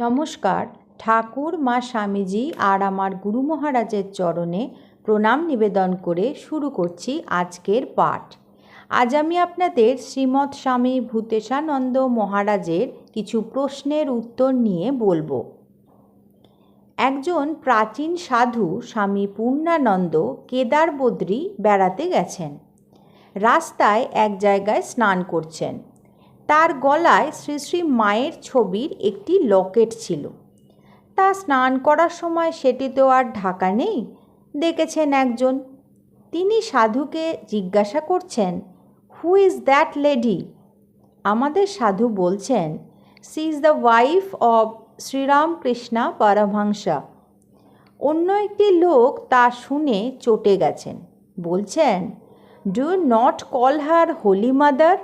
নমস্কার। ঠাকুর, মা স্বামীজি আর আমার গুরু মহারাজের চরণে প্রণাম নিবেদন করে শুরু করছি আজকের পাঠ। আজ আমি আপনাদের শ্রীমৎ স্বামী ভূতেশানন্দ মহারাজের কিছু প্রশ্নের উত্তর নিয়ে বলব। একজন প্রাচীন সাধু স্বামী পূর্ণানন্দ কেদার বদ্রী বেড়াতে গেছেন। রাস্তায় এক জায়গায় স্নান করছেন। তার গলায় শ্রী শ্রী মায়ের ছবির একটি লকেট ছিল। তা স্নান করার সময় সেটি তো আর ঢাকা নেই, দেখেছেন একজন। তিনি সাধুকে জিজ্ঞাসা করছেন হু ইজ দ্যাট লেডি আমাদের সাধু বলছেন she is the wife of Sri Ramakrishna Paramahamsa অন্য একটি লোক তা শুনে চটে গেছেন, বলছেন do not call her holy mother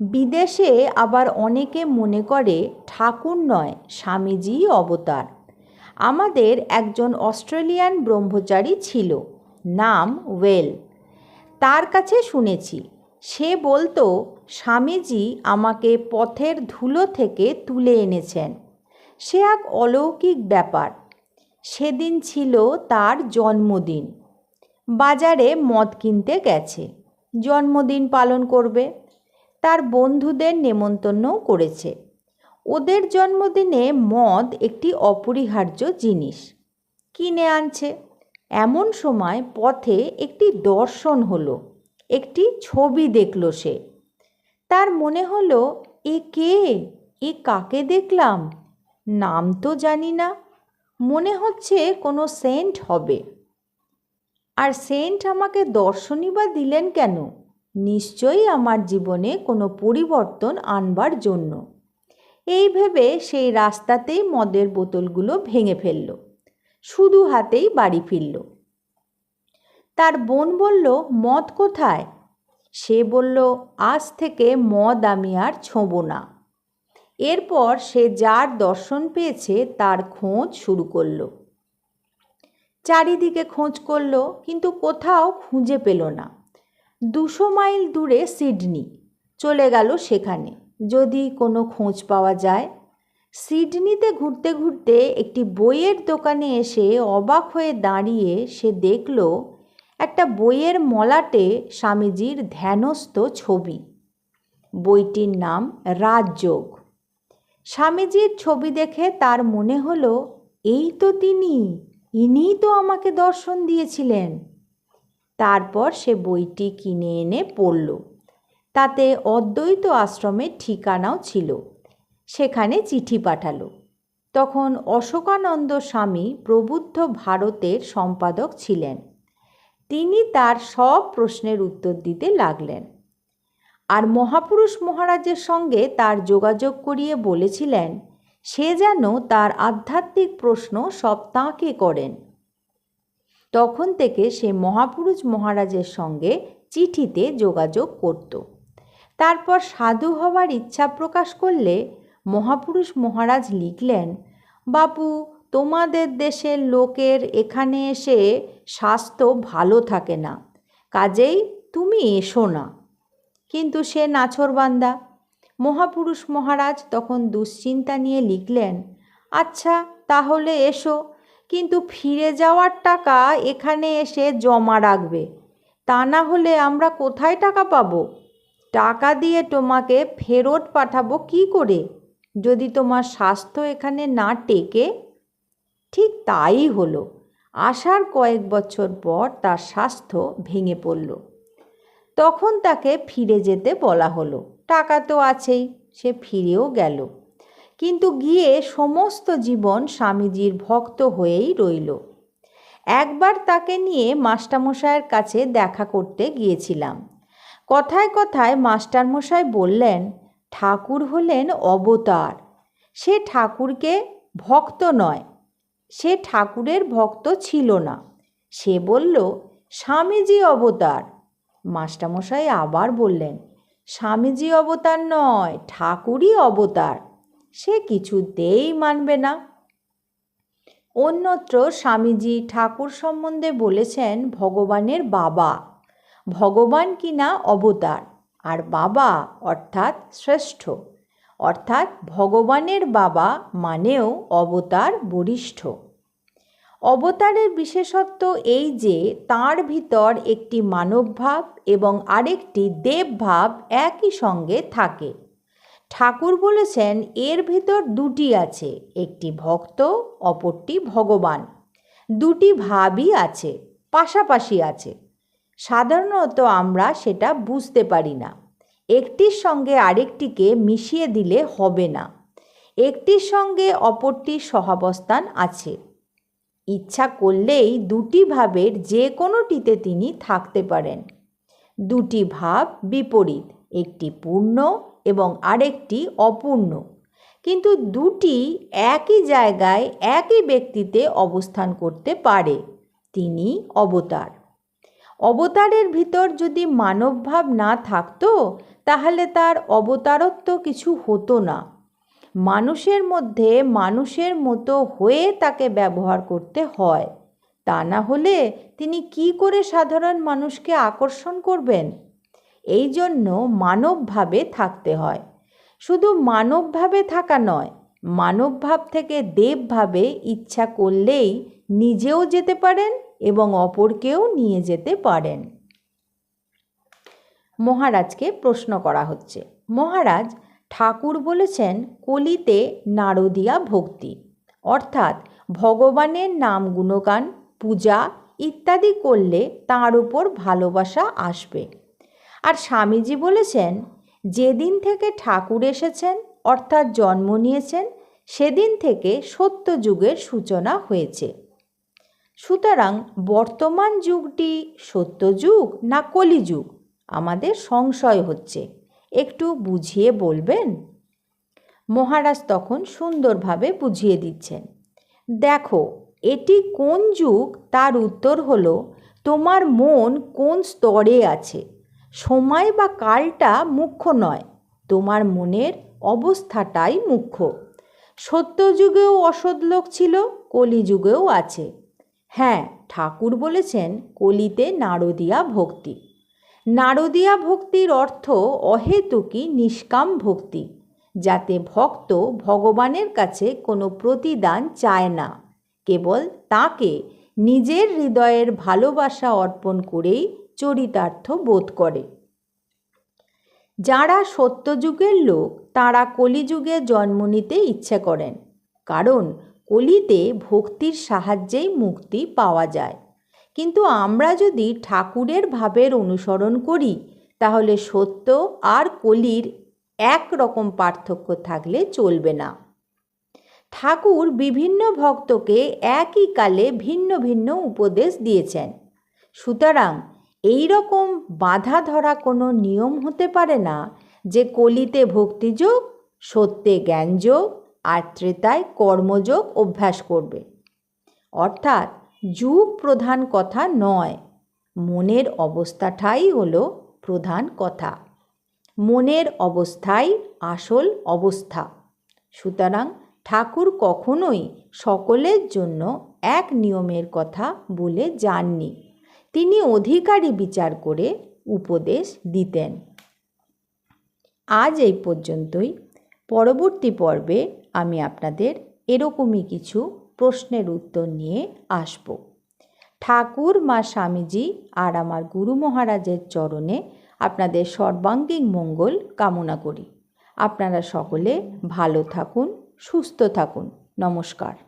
বিদেশে আবার অনেকে মনে করে ঠাকুর নয়, স্বামীজি অবতার। আমাদের একজন অস্ট্রেলিয়ান ব্রহ্মচারী ছিল, নাম ওয়েল। তার কাছে শুনেছি, সে বলতো, স্বামীজি আমাকে পথের ধুলো থেকে তুলে এনেছেন। সে এক অলৌকিক ব্যাপার। সেদিন ছিল তার জন্মদিন। বাজারে মদ কিনতে গেছে। জন্মদিন পালন করবে। তার বন্ধুদের নেমন্তন্নও করেছে। ওদের জন্মদিনে মদ একটি অপরিহার্য জিনিস। কিনে আনছে। এমন সময় পথে একটি দর্শন হলো। একটি ছবি দেখল সে। তার মনে হলো, এ কে? এ কাকে দেখলাম? নাম তো জানি না। মনে হচ্ছে কোনো সেন্ট হবে। আর সেন্ট আমাকে দর্শনই বা দিলেন কেন? নিশ্চয়ই আমার জীবনে কোনো পরিবর্তন আনবার জন্য। এই ভেবে সেই রাস্তাতেই মদের বোতলগুলো ভেঙে ফেলল। শুধু হাতেই বাড়ি ফিরল। তার বোন বলল, মদ কোথায়? সে বলল, আজ থেকে মদ আমি আর ছোঁব না। এরপর সে যার দর্শন পেয়েছে তার খোঁজ শুরু করল। চারিদিকে খোঁজ করল, কিন্তু কোথাও খুঁজে পেল না। দুশো মাইল দূরে সিডনি। চলে গেল সেখানে। যদি কোনো খোঁজ পাওয়া যায়। সিডনিতে ঘুরতে ঘুরতে একটি বইয়ের দোকানে এসে অবাক হয়ে দাঁড়িয়ে সে দেখল, একটা বইয়ের মলাটে স্বামীজির ধ্যানস্থ ছবি। বইটির নাম রাজযোগ। স্বামীজির ছবি দেখে তার মনে হলো, এই তো তিনি, ইনিই তো আমাকে দর্শন দিয়েছিলেন। তারপর সে বইটি কিনে এনে পড়ল। তাতে অদ্বৈত আশ্রমের ঠিকানাও ছিল। সেখানে চিঠি পাঠালো। তখন অশোকানন্দ স্বামী প্রবুদ্ধ ভারতের সম্পাদক ছিলেন। তিনি তার সব প্রশ্নের উত্তর দিতে লাগলেন। আর মহাপুরুষ মহারাজের সঙ্গে তার যোগাযোগ করিয়ে বলেছিলেন, সে যেন তার আধ্যাত্মিক প্রশ্ন সব তাঁকে করেন। তখন থেকে সে মহাপুরুষ মহারাজের সঙ্গে চিঠিতে যোগাযোগ করত। তারপর সাধু হওয়ার ইচ্ছা প্রকাশ করলে মহাপুরুষ মহারাজ লিখলেন, বাপু, তোমাদের দেশের লোকের এখানে এসে স্বাস্থ্য ভালো থাকে না, কাজেই তুমি এসো না। কিন্তু সে নাছরবান্দা। মহাপুরুষ মহারাজ তখন দুশ্চিন্তা নিয়ে লিখলেন আচ্ছা তাহলে এসো কিন্তু ফিরে যাওয়ার টাকা এখানে এসে জমা রাখবে। তা না হলে আমরা কোথায় টাকা পাবো? টাকা দিয়ে তোমাকে ফেরত পাঠাবো কি করে? যদি তোমার স্বাস্থ্য এখানে না টেকে? ঠিক তাই হলো। আসার কয়েক বছর পর তার স্বাস্থ্য ভেঙে পড়ল। তখন তাকে ফিরে যেতে বলা হলো। টাকা তো আছেই, সে ফিরেও গেল। কিন্তু গিয়ে সমস্ত জীবন স্বামীজির ভক্ত হয়েই রইল। একবার তাকে নিয়ে মাস্টারমশাইয়ের কাছে দেখা করতে গিয়েছিলাম। কথায় কথায় মাস্টারমশাই বললেন, ঠাকুর হলেন অবতার। সে ঠাকুরকে ভক্ত নয়। সে ঠাকুরের ভক্ত ছিল না। সে বলল, স্বামীজি অবতার। মাস্টারমশাই আবার বললেন, স্বামীজি অবতার নয়, ঠাকুরই অবতার। সে কিছুতেই মানবে না। অন্যত্র স্বামীজি ঠাকুর সম্বন্ধে বলেছেন ভগবানের বাবা। ভগবান কিনা অবতার? আর বাবা অর্থাৎ শ্রেষ্ঠ। অর্থাৎ ভগবানের বাবা মানেও অবতার বরিষ্ঠ। অবতারের বিশেষত্ব এই যে, তার ভিতর একটি মানবভাব এবং আরেকটি দেবভাব একই সঙ্গে থাকে। ঠাকুর বলেছেন, এর ভিতর দুটি আছে, একটি ভক্ত, অপরটি ভগবান। দুটি ভাবই আছে, পাশাপাশি আছে। সাধারণত আমরা সেটা বুঝতে পারি না। একটির সঙ্গে আরেকটিকে মিশিয়ে দিলে হবে না। একটির সঙ্গে অপরটির সহাবস্থান আছে। ইচ্ছা করলেই দুটি ভাবের যে কোনোটিতে তিনি থাকতে পারেন। দুটি ভাব বিপরীত, একটি পূর্ণ এবং আরেকটি অপূর্ণ। কিন্তু দুটি একই জায়গায় একই ব্যক্তিতে অবস্থান করতে পারে, তিনি অবতার। অবতারের ভিতর যদি মানবভাব না থাকতো, তাহলে তার অবতারত্ব কিছু হতো না। মানুষের মধ্যে মানুষের মতো হয়ে তাকে ব্যবহার করতে হয়। তা না হলে তিনি কি করে সাধারণ মানুষকে আকর্ষণ করবেন? এই জন্য মানবভাবে থাকতে হয়। শুধু মানবভাবে থাকা নয়, মানবভাব থেকে দেবভাবে ইচ্ছা করলেই নিজেও যেতে পারেন এবং অপরকেও নিয়ে যেতে পারেন। মহারাজকে প্রশ্ন করা হচ্ছে, মহারাজ ঠাকুর বলেছেন কলিতে নারদিয়া ভক্তি, অর্থাৎ ভগবানের নাম গুণগান, পূজা ইত্যাদি করলে তার উপর ভালোবাসা আসবে। আর স্বামীজি বলেছেন, যেদিন থেকে ঠাকুর এসেছেন, অর্থাৎ জন্ম নিয়েছেন, সেদিন থেকে সত্য যুগের সূচনা হয়েছে। সুতরাং বর্তমান যুগটি সত্য যুগ না কলিযুগ? আমাদের সংশয় হচ্ছে। একটু বুঝিয়ে বলবেন? মহারাজ তখন সুন্দরভাবে বুঝিয়ে দিচ্ছেন, দেখো, এটি কোন যুগ? তার উত্তর হলো, তোমার মন কোন স্তরে আছে? সময় বা কালটা মুখ্য নয়, তোমার মনের অবস্থাটাই মুখ্য। সত্যযুগেও অসৎ লোক ছিল, কলিযুগেও আছে। হ্যাঁ ঠাকুর বলেছেন, কলিতে নারদিয়া ভক্তি। নারদিয়া ভক্তির অর্থ অহেতুকি নিষ্কাম ভক্তি, যাতে ভক্ত ভগবানের কাছে কোনো প্রতিদান চায় না, কেবল তাকে নিজের হৃদয়ের ভালোবাসা অর্পণ করেই চরিতার্থ বোধ করে। যারা সত্যযুগের লোক, তারা কলিযুগে জন্ম নিতে ইচ্ছে করেন। কারণ কলিতে ভক্তির সাহায্যেই মুক্তি পাওয়া যায়। কিন্তু আমরা যদি ঠাকুরের ভাবের অনুসরণ করি, তাহলে সত্য আর কলির এক রকম পার্থক্য থাকলে চলবে না। ঠাকুর বিভিন্ন ভক্তকে একই কালে ভিন্ন ভিন্ন উপদেশ দিয়েছেন। সুতরাং এই রকম বাধা ধরা কোনো নিয়ম হতে পারে না যে কলিতে ভক্তিযোগ, সত্যে জ্ঞানযোগ আর ত্রেতায় কর্মযোগ অভ্যাস করবে। অর্থাৎ যুগ প্রধান কথা নয়, মনের অবস্থাটাই হলো প্রধান কথা। মনের অবস্থাই আসল অবস্থা। সুতরাং ঠাকুর কখনোই সকলের জন্য এক নিয়মের কথা বলে যাননি। তিনি অধিকারী বিচার করে উপদেশ দিতেন। আজ এই পর্যন্তই। পরবর্তী পর্বে আমি আপনাদের এরকমই কিছু প্রশ্নের উত্তর নিয়ে আসব। ঠাকুর, মা স্বামীজি আর আমার গুরু মহারাজের চরণে আপনাদের সর্বাঙ্গীন মঙ্গল কামনা করি। আপনারা সকলে ভালো থাকুন, সুস্থ থাকুন। নমস্কার।